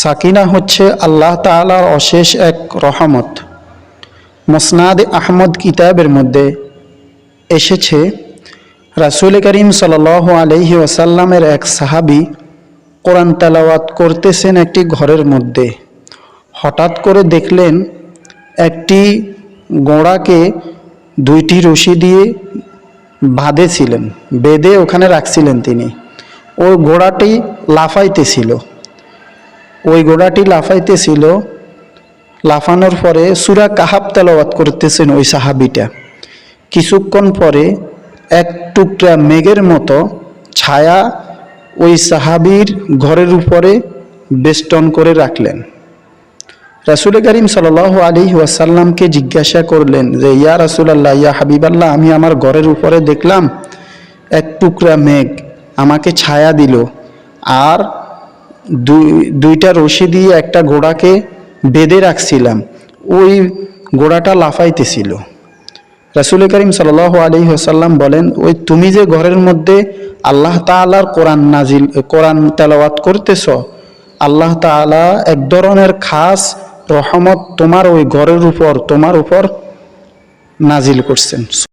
সাকিনা হচ্ছে আল্লাহ তাআলার অশেষ এক রহমত। মসনাদ আহমদ কিতাবের মধ্যে এসেছে, রাসুল করিম সাল আলহি ওসাল্লামের এক সাহাবি কোরআন তালাওয়াত করতেছেন একটি ঘরের মধ্যে। হঠাৎ করে দেখলেন একটি গোড়াকে দুইটি রশি দিয়ে বাঁধেছিলেন, বেঁধে ওখানে রাখছিলেন তিনি। ওই ঘোড়াটি লাফাইতেছিল। ওই ঘোড়াটি লাফাইতেছিল। লাফানোর পরে সুরা কাহাব তেলাওয়াত করতেছেন ওই সাহাবিটা। কিছুক্ষণ পরে এক টুকরা মেঘের মতো ছায়া ওই সাহাবির ঘরের উপরে বেষ্টন করে রাখলেন। রাসুল করিম সাল আলী ওয়াসাল্লামকে জিজ্ঞাসা করলেন যে, ইয়া রাসুলাল্লাহ, ইয়া হাবিবাল্লাহ, আমি আমার ঘরের উপরে দেখলাম এক টুকরা মেঘ আমাকে ছায়া দিল। আর দুই, দুইটা রশি দিয়ে একটা ঘোড়াকে বেঁধে রাখছিলাম। ওই ঘোড়াটা লাফাইতেছিল। রাসুল করিম সাল আলী হাসাল্লাম বলেন, ওই তুমি যে ঘরের মধ্যে আল্লাহ তালার কোরআন নাজিল কোরআন তেলাওয়াত করতেছ, আল্লাহ তাআলা এক ধরনের খাস রহমত তোমার ওই ঘরের উপর, তোমার উপর নাজিল করছেন।